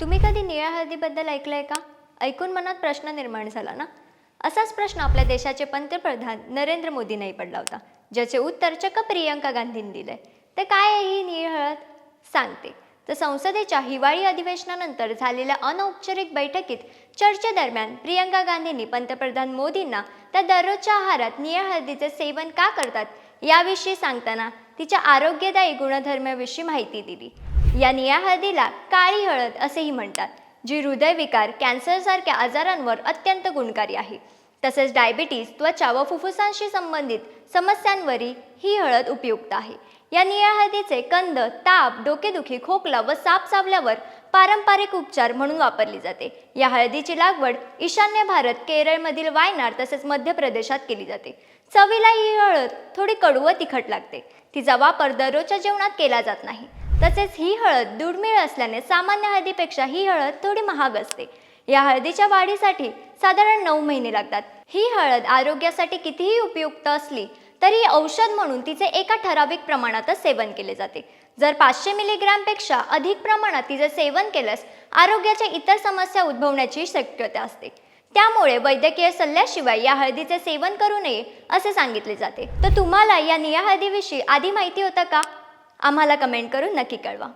तुम्ही कधी निळ्या हळदीबद्दल आहे का? ऐकून मनात प्रश्न निर्माण झाला ना? असाच प्रश्न आपल्या देशाचे पंतप्रधान नरेंद्र मोदींनाही पडला होता ज्याचे उत्तर चक्क प्रियंका गांधींनी दिलंय. तर काय आहे ही निळ हळद? सांगते. तर संसदेच्या हिवाळी अधिवेशनानंतर झालेल्या अनौपचारिक बैठकीत चर्चेदरम्यान प्रियंका गांधींनी पंतप्रधान मोदींना त्या दररोजच्या आहारात निळ्या हळदीचे सेवन का करतात याविषयी सांगताना तिच्या आरोग्यदायी गुणधर्माविषयी माहिती दिली. या निळ्या हळदीला काळी हळद असेही म्हणतात जी हृदयविकार कॅन्सरसारख्या आजारांवर अत्यंत गुणकारी आहे. तसेच डायबिटीज त्वचा व फुफ्फुसांशी संबंधित समस्यांवरही ही हळद उपयुक्त आहे. या निळ्या हळदीचे कंद ताप डोकेदुखी खोकला व साप चावल्यावर पारंपरिक उपचार म्हणून वापरली जाते. या हळदीची लागवड ईशान्य भारत केरळमधील वायनाड तसेच मध्य प्रदेशात केली जाते. चवीला ही हळद थोडी कडू व तिखट लागते. तिचा वापर दररोजच्या जेवणात केला जात नाही. तसेच ही हळद दुर्मिळ असल्याने सामान्य हळदीपेक्षा ही हळद थोडी महाग असते. या हळदीच्या वाढीसाठी साधारण नऊ महिने लागतात. ही हळद आरोग्यासाठी कितीही उपयुक्त असली तरी औषध म्हणून तिचे एका ठराविक प्रमाणातच सेवन केले जाते. जर पाचशे मिलीग्रॅमपेक्षा अधिक प्रमाणात तिचे सेवन केल्यास आरोग्याच्या इतर समस्या उद्भवण्याची शक्यता असते. त्यामुळे वैद्यकीय सल्ल्याशिवाय या हळदीचे सेवन करू नये असे सांगितले जाते. तर तुम्हाला या निया हळदीविषयी आधी माहिती होतं का? आम्हाला कमेंट करून नक्की कळवा.